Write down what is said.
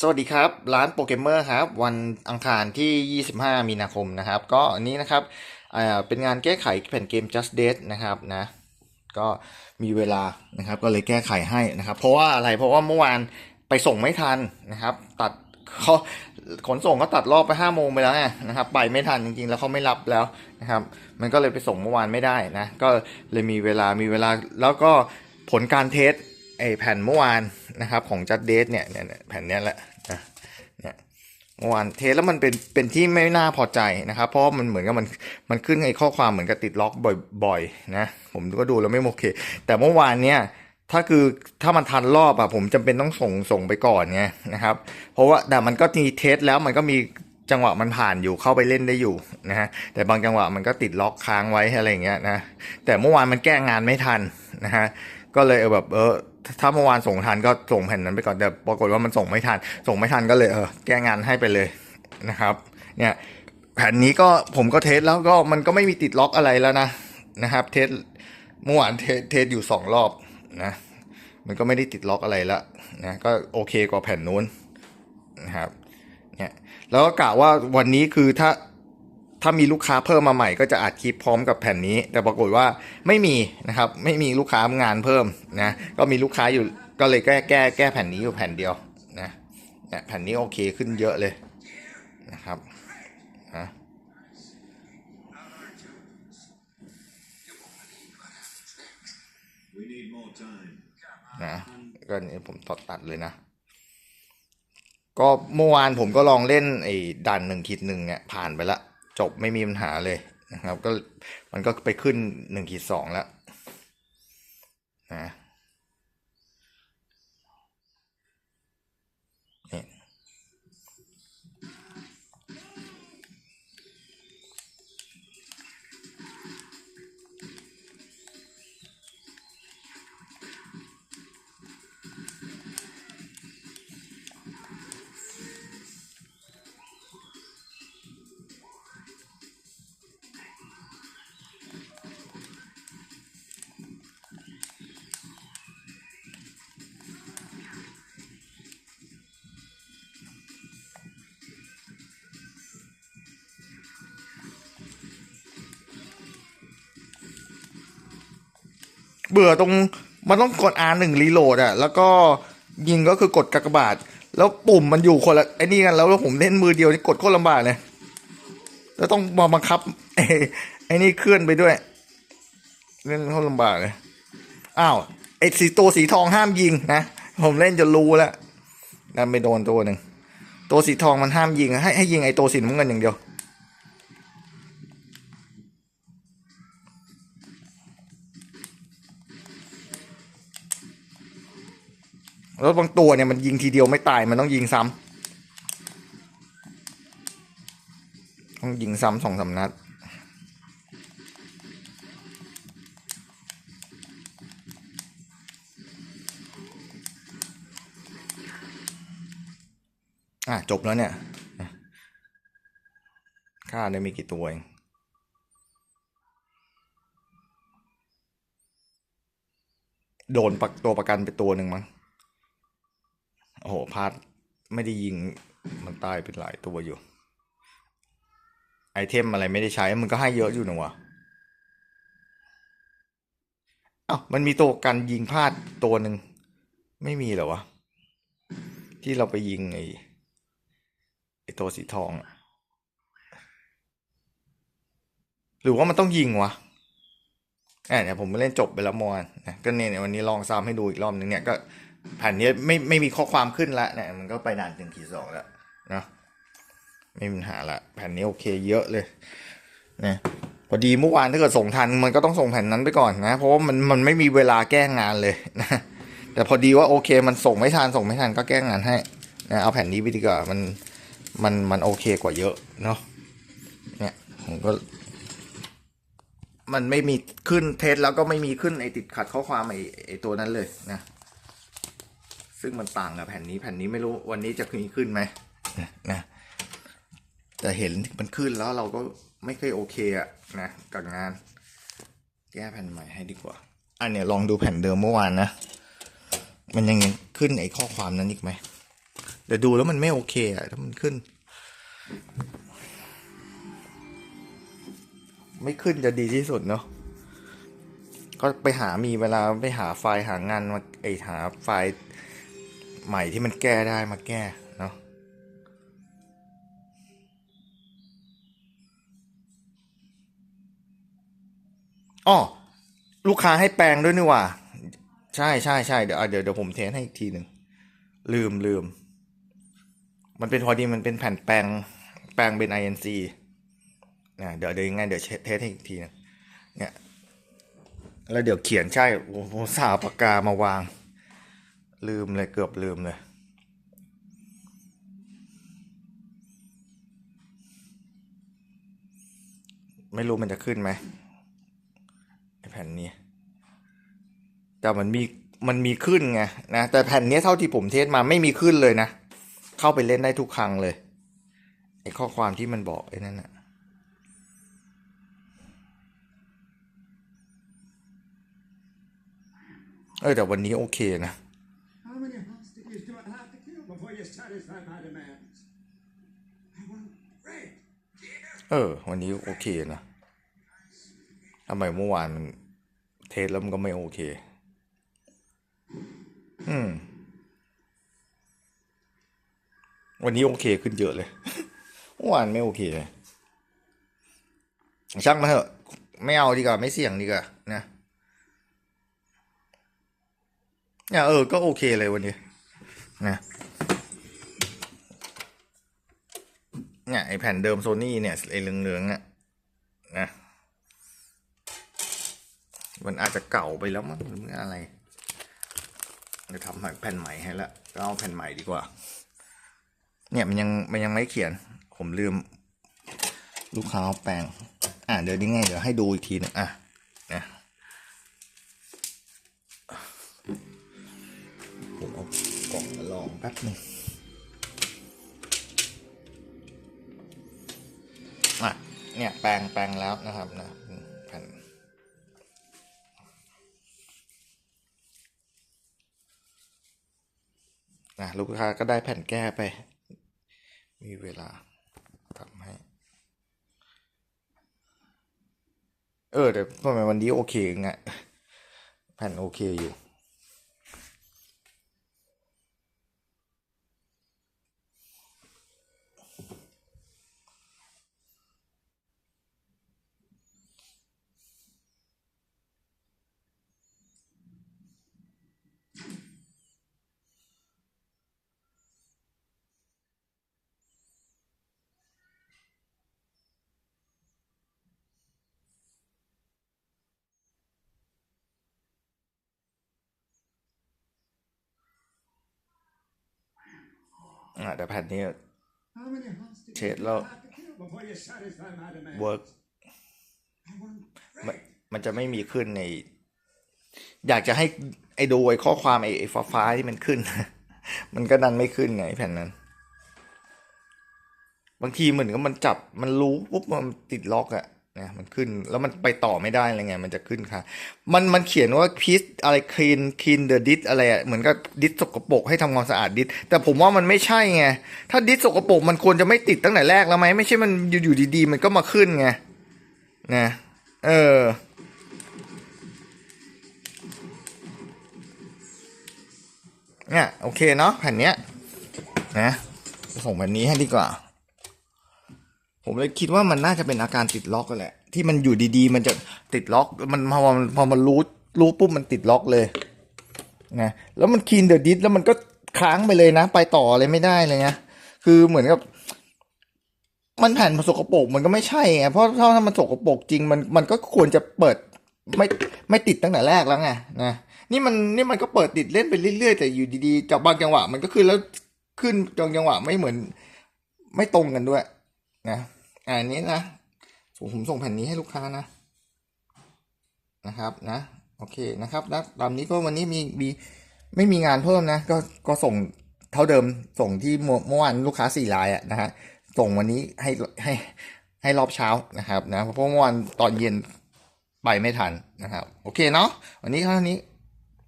สวัสดีครับ ร้านโปเกมเมอร์ครับ วันอังคารที่ 25 มีนาคมนะครับ ก็อันนี้นะครับเป็นงานแก้ไขแผ่นเกม Just Date นะครับนะก็มีเวลานะครับก็เลยแก้ไขให้นะครับ เพราะว่าอะไรเพราะว่าเมื่อวานไปส่งไม่ทันนะครับ ตัดเขาขนส่งเขาตัดรอบไปห้าโมงไปแล้วไงนะครับไปไม่ทันจริงๆแล้วเขาไม่รับแล้วนะครับ มันก็เลยไปส่งเมื่อวานไม่ได้นะ ก็เลยมีเวลามีเวลาแล้วก็ผลการเทส ไอแผ่นเมื่อวานนะครับของจัดเดทเนี่ยเนี่ยเนี่ยแผ่นเนี้ยแหละนะเนี่ยเมื่อวานเทสแล้วมันเป็นเป็นที่ไม่น่าพอใจนะครับ เพราะว่ามันเหมือนกับมันมันขึ้นไอ้ข้อความเหมือนกับติดล็อกบ่อยๆนะผมก็ดูแล้วไม่โอเค แต่เมื่อวานเนี่ยถ้าคือถ้ามันทันรอบอะผมจำเป็นต้องส่งส่งไปก่อนไงนะครับ เพราะว่าแต่มันก็มีเทสแล้วมันก็มีจังหวะมันผ่านอยู่เข้าไปเล่นได้อยู่นะฮะแต่บางจังหวะมันก็ติดล็อกค้างไว้อะไรอย่างเงี้ยนะแต่เมื่อวานมันแก้งานไม่ทันนะฮะ ก็เลยเออแบบเออถ้าเมื่อวานส่งทันก็ส่งแผ่นนั้นไปก่อนแต่ปรากฏว่ามันส่งไม่ทัน ส่งไม่ทันก็เลยเออแก้งานให้ไปเลยนะครับ เนี่ยแผ่นนี้ก็ผมก็เทสแล้วก็มันก็ไม่มีติดล็อกอะไรแล้วนะนะครับ เทสเมื่อวานเทสเทสอยู่สองรอบนะ มันก็ไม่ได้ติดล็อกอะไรล้วนะก็โอเคกว่าแผ่นนู้นนะครับเนี่ยแล้วก็กะว่าวันนี้คือถ้า ถ้ามีลูกค้าเพิ่มมาใหม่ก็จะอัดคลิปพร้อมกับแผ่นนี้ แต่ปรากฏว่าไม่มีนะครับ ไม่มีลูกค้างานเพิ่มนะก็มีลูกค้าอยู่ก็เลยแก้แก้แก้แผ่นนี้อยู่แผ่นเดียวนะเนี่ยแผ่นนี้โอเคขึ้นเยอะเลยนะครับนะนะก็นี่ผมตัดตัดเลยนะ ก็เมื่อวานผมก็ลองเล่นไอ้ด่านหนึ่งขีดหนึ่งเนี่ยผ่านไปละ จบไม่มีปัญหาเลยนะครับ ก็มันก็ไปขึ้นหนึ่งขีดสองแล้วนะ เบื่อตรงมันต้องกด R หนึ่งรีโหลดอะ แล้วก็ยิงก็คือกดกากบาท แล้วปุ่มมันอยู่คนละไอ้นี่กันแล้วผมเล่นมือเดียวนี่กดโคตรลำบากเลยแล้วต้องมาบังคับไอ้นี่เคลื่อนไปด้วย เล่นโคตรลำบากเลยอ้าวไอ้สีตัวสีทองห้ามยิงนะผมเล่นจนรู้แล้วนั่นไปโดนตัวหนึ่งตัวสีทองมันห้ามยิงให้ให้ยิงไอ้ตัวสีน้ำเงินอย่างเดียว แล้วบางตัวเนี่ยมันยิงทีเดียวไม่ตายมันต้องยิงซ้ำต้องยิงซ้ำสองสามนัดอะจบแล้วเนี่ยค่าได้มีกี่ตัวเองโดนปักตัวประกันไปตัวหนึ่งมั้ง โอ้โหพลาดไม่ได้ยิงมันตายเป็นหลายตัวอยู่ ไอเทมอะไรไม่ได้ใช้มันก็ให้เยอะอยู่นะวะอ้าวมันมีตัวกันยิงพลาดตัวหนึ่งไม่มีเหรอวะ ที่เราไปยิงไอไอตัวสีทอง หรือว่ามันต้องยิงวะเนี่ยผมเล่นจบไปแล้วมอนนะก็เนี่ยเนี่ยวันนี้ลองซ้ำให้ดูอีกรอบหนึ่งเนี่ยก็ แผ่นนี้ไม่ไม่มีข้อความขึ้นละเนี่ยมันก็ไปด่านหนึ่งขีดสองแล้วเนาะไม่มีปัญหาละแผ่นนี้โอเคเยอะเลยนะพอดีเมื่อวานถ้าเกิดส่งทันมันก็ต้องส่งแผ่นนั้นไปก่อนนะ เพราะว่ามันมันไม่มีเวลาแก้งานเลยนะแต่พอดีว่าโอเค มันส่งไม่ทันส่งไม่ทันก็แก้งานให้นะเอาแผ่นนี้ไปดีกว่ามันมันมันโอเคกว่าเยอะเนาะเนี่ยผมก็ มันไม่มีขึ้นเทสแล้วก็ไม่มีขึ้นไอติดขัดข้อความไอไอตัวนั้นเลยนะ ซึ่งมันต่างกับแผ่นนี้แผ่นนี้ไม่รู้วันนี้จะมีขึ้นไหมนะแต่เห็นมันขึ้นแล้วเราก็ไม่ค่อยโอเคอะนะกับงาน แก้แผ่นใหม่ให้ดีกว่า อันเนี้ยลองดูแผ่นเดิมเมื่อวานนะ มันยังขึ้นไอ้ข้อความนั้นอีกไหมเดี๋ยวดูแล้วมันไม่โอเคอะถ้ามันขึ้น ไม่ขึ้นจะดีที่สุดเนาะก็ไปหามีเวลาไปหาไฟล์หางานมาไอหาไฟล์ ใหม่ที่มันแก้ได้มาแก้เนาะอ๋อลูกค้าให้แปลงด้วยนี่ว่า ใช่ใช่ใช่เดี๋ยวเดี๋ยวเดี๋ยวผมเทสให้อีกทีหนึ่งลืมลืม มันเป็นพอดีมันเป็นแผ่นแปลงแปลงเป็น INC นะเดี๋ยวเดี๋ยวยังไงเดี๋ยวเทสให้อีกทีนึงเนี่ยแล้วเดี๋ยวเขียนใช่โอ้โหสาปากกามาวาง ลืมเลยเกือบลืมเลย ไม่รู้มันจะขึ้นไหมไอแผ่นนี้ แต่มันมีมันมีขึ้นไงนะ แต่แผ่นนี้เท่าที่ผมเทสมาไม่มีขึ้นเลยนะ เข้าไปเล่นได้ทุกครั้งเลยไอข้อความที่มันบอกไอ้นั่นน่ะเออแต่วันนี้โอเคนะ เออ วันนี้โอเคนะทำไมเมื่อวานเทสแล้วมันก็ไม่โอเค อืม วันนี้โอเคขึ้นเยอะเลย เมื่อวานไม่โอเคเลยช่างมาเถอะ ไม่เอาดีกว่า ไม่เสี่ยงดีกว่านะเนี่ยเออ ก็โอเคเลยวันนี้ นะ เนี่ยไอแผ่นเดิมโซนี่เนี่ยไอเหลืองๆอะนะมันอาจจะเก่าไปแล้วมั้งหรืออะไรจะทำแผ่นใหม่ให้ละก็เอาแผ่นใหม่ดีกว่า เนี่ยมันยังมันยังไม่เขียน ผมลืม ลูกค้าเอาแปลง อะเดี๋ยวนี้ไงเดี๋ยวให้ดูอีกทีหนึงอะนะผมเอากล่องมาลองแป๊บหนึง เนี่ยแปลงแปลงแล้วนะครับนะแผ่นนะลูกค้าก็ได้แผ่นแก้ไป มีเวลาทำให้ เออแต่ทำไมวันนี้โอเคไงแผ่นโอเคอยู่ อะแต่แผ่นนี้ How many hostages Shit, do I look. have to kill before you satisfy my demands? เวิร์กมันมันจะไม่มีขึ้นใน อยากจะให้ไอ้ดูไอ้ข้อความไอ้ไอ้ฟ้าฟ้าที่มันขึ้น มันก็ดันไม่ขึ้นไงแผ่นนั้น บางทีเหมือนกับมันจับมันรู้ปุ๊บมันติดล็อกอะ นะมันขึ้นแล้วมันไปต่อไม่ได้อะไรไงมันจะขึ้นค่ะ มันมันเขียนว่าพีซอะไรคลีนคลีนเดอะดิสอะไรอะเหมือนกับดิสสกปรกให้ทำความสะอาดดิสแต่ผมว่ามันไม่ใช่ไงถ้าดิสสกปรกมันควรจะไม่ติดตั้งแต่แรกแล้วไหมไม่ใช่มันอยู่อยู่ดีๆ มันก็มาขึ้นไงนะเออเนี่ยโอเคเนาะแผ่นเนี้ยนะส่งแผ่นนี้ให้ดีกว่า ผมเลยคิดว่ามันน่าจะเป็นอาการติดล็อกกันแหละ ที่มันอยู่ดีๆ มันจะติดล็อกมันพอมันพอมันรู้รู้ปุ๊บมันติดล็อกเลยนะแล้วมันคีนเดอะดิสแล้วมันก็ค้างไปเลยนะ ไปต่อเลยไม่ได้เลยนะคือเหมือนกับ มันแผ่นสกปรกมันก็ไม่ใช่ไงเพราะถ้ามันสกปรกจริงมันมันก็ควรจะเปิดไม่ไม่ติดตั้งแต่แรกแล้วไงนะนี่มันนี่มันก็เปิดติดเล่นไปเรื่อยๆแต่อยู่ดีๆจับบางจังหวะ มันก็ขึ้นแล้วขึ้นบางจังหวะไม่เหมือน ไม่ตรงกันด้วย นะ อ่าอันนี้นะผมผมส่งแผ่นนี้ให้ลูกค้านะ นะครับนะ โอเคนะครับแล้วตามนี้ก็วันนี้มีมีไม่มีงานเพิ่มนะ ก็ก็ส่งเท่าเดิมส่งที่เมื่อวานลูกค้าสี่รายอะนะฮะส่งวันนี้ให้ให้ให้รอบเช้านะครับนะเพราะเมื่อวานตอนเย็นไปไม่ทันนะครับ โอเคเนาะวันนี้เท่านี้